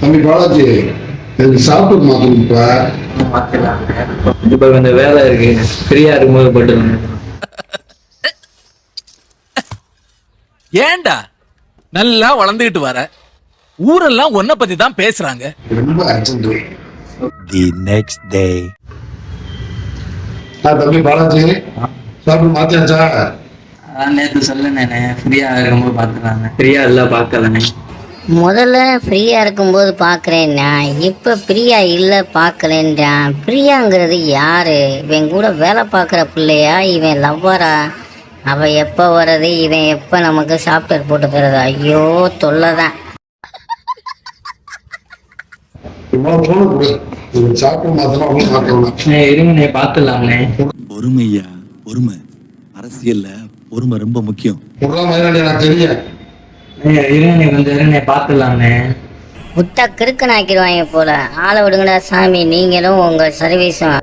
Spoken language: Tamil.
தம்பி பாலாஜி எனக்கு சாப்பிட்டு மாத்தணும்ப்பா. இப்போ கொஞ்சம் வேலை இருக்கு. ஃப்ரீயா இருக்கும்போது போட்டு ஏன்டா நல்லா வளர்ந்துகிட்டு வர. ஊரெல்லாம் உன்னை பத்தி தான் பேசுறாங்க. ரொம்ப அர்ஜென்ட் The next day. ஆ தம்பி பாலாஜி சாப்பிட்டு மாத்தியாச்சா? நேற்று சொல்லுனேண்ணே ஃப்ரீயா இருக்கும்போது பார்த்துக்கலாங்க ஃப்ரீயா இல்லை பார்க்கலண்ணே முதல்ல ஃப்ரீயா இருக்கும்போது பார்க்குறேன்னா இப்போ ஃப்ரீயா இல்லை பார்க்கலன்றான் ஃப்ரீயாங்கிறது யாரு? இவன் கூட வேலை பார்க்குற பிள்ளையா? இவன் லவ்வரா அவ எப்போ வர்றது? இவன் எப்போ நமக்கு சாஃப்ட்வேர் போட்டு தர்றது? ஐயோ தொல்லை தான் பொறுமையா பொறுமை. அரசியல்ல பொறுமை ரொம்ப முக்கியம். இருங்கண்ணே கொஞ்சம் இருங்கண்ணே பார்த்துடலாம்ண்ணே கிறுக்கன் ஆக்கிடுவாங்க போல. ஆளை விடுங்கடா சாமி நீங்களும் உங்க சர்வீஸும்